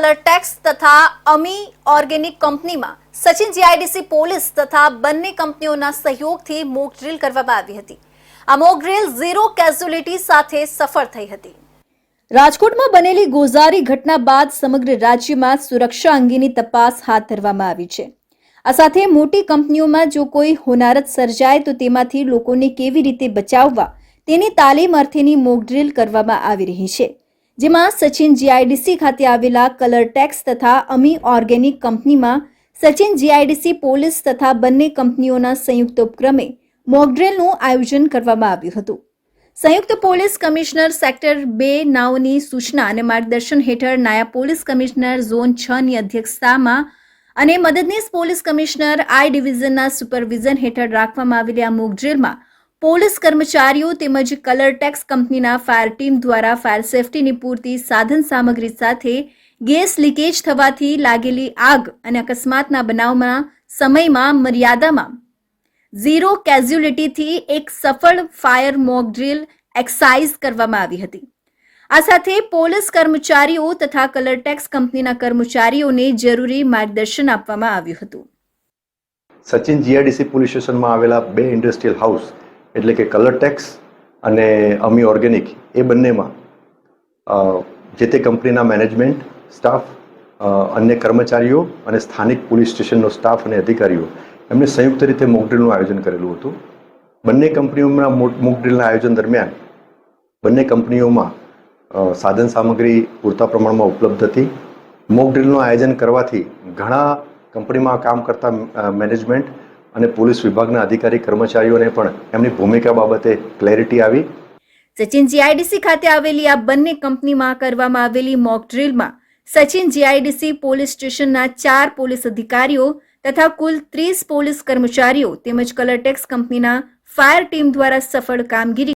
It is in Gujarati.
કલર ટેક્સ તથા અમી ઓર્ગેનિક કંપનીમાં સચિન જીઆઈડીસી પોલીસ તથા બંને કંપનીઓના સહયોગથી મોક ડ્રીલ કરવામાં આવી હતી. આ મોક ડ્રીલ ઝીરો કેઝ્યુલિટી સાથે સફળ થઈ હતી. રાજકોટમાં બનેલી ગોઝારી ઘટના બાદ સમગ્ર રાજ્યમાં સુરક્ષા અંગેની તપાસ હાથ ધરવામાં આવી છે. આ સાથે મોટી કંપનીઓમાં જો કોઈ હોનારત સર્જાય તો તેમાંથી લોકોને કેવી રીતે બચાવવા તેની તાલીમ અર્થેની મોક ડ્રીલ કરવામાં આવી રહી છે. જેમાં સચિન જીઆઈડીસી ખાતે આવેલા કલર ટેક્સ તથા અમી ઓર્ગેનિક કંપનીમાં સચિન જીઆઈડીસી પોલીસ તથા બંને કંપનીઓના સંયુક્ત ઉપક્રમે મોકડ્રેલનું આયોજન કરવામાં આવ્યું હતું. સંયુક્ત પોલીસ કમિશનર સેક્ટર બે નાઓની સૂચના અને માર્ગદર્શન હેઠળ નાયબ પોલીસ કમિશનર ઝોન છ ની અધ્યક્ષતામાં અને મદદનીશ પોલીસ કમિશનર આઈ ડિવિઝનના સુપરવિઝન હેઠળ રાખવામાં આવેલી આ મોક ડ્રીલમાં પોલીસ કર્મચારીઓ તેમજ કલર ટેક્સ કંપનીના ફાયર ટીમ દ્વારા ફાયર સેફટીની પૂરતી સાધન સામગ્રી સાથે ગેસ લીકેજ થવાથી લાગેલી આગ અને અકસ્માતના બનાવમાં સમયમાં મર્યાદામાં ઝીરો કેઝ્યુલિટીથી એક સફળ ફાયર મોક ડ્રીલ એક્સાઇઝ કરવામાં આવી હતી. આ સાથે પોલીસ કર્મચારીઓ તથા કલર ટેક્સ કંપનીના કર્મચારીઓને જરૂરી માર્ગદર્શન આપવામાં આવ્યું હતું. સચિન જીઆઈડીસી પોલીસ સ્ટેશનમાં આવેલા બે ઇન્ડસ્ટ્રીયલ હાઉસ એટલે કે કલર ટેક્સ અને અમી ઓર્ગેનિક એ બંનેમાં જે તે કંપનીના મેનેજમેન્ટ સ્ટાફ અન્ય કર્મચારીઓ અને સ્થાનિક પોલીસ સ્ટેશનનો સ્ટાફ અને અધિકારીઓ, એમને સંયુક્ત રીતે મોકડ્રીલનું આયોજન કરેલું હતું. બંને કંપનીઓના મોકડ્રીલના આયોજન દરમિયાન, બંને કંપનીઓમાં સાધન સામગ્રી પૂરતા પ્રમાણમાં ઉપલબ્ધ હતી. મોકડ્રીલનું આયોજન કરવાથી ઘણા કંપનીમાં કામ કરતા મેનેજમેન્ટ અને પોલીસ વિભાગના અધિકારી કર્મચારીઓને પણ એમની ભૂમિકા બાબતે ક્લેરિટી આવી. સચિન જીઆઈડીસી ખાતે આવેલી આ બંને કંપનીમાં કરવામાં આવેલી મોક ડ્રીલમાં સચિન જીઆઈડીસી પોલીસ સ્ટેશનના ચાર પોલીસ અધિકારીઓ તથા કુલ ત્રીસ પોલીસ કર્મચારીઓ તેમજ કલર ટેક્સ કંપનીના ફાયર ટીમ દ્વારા સફળ કામગીરી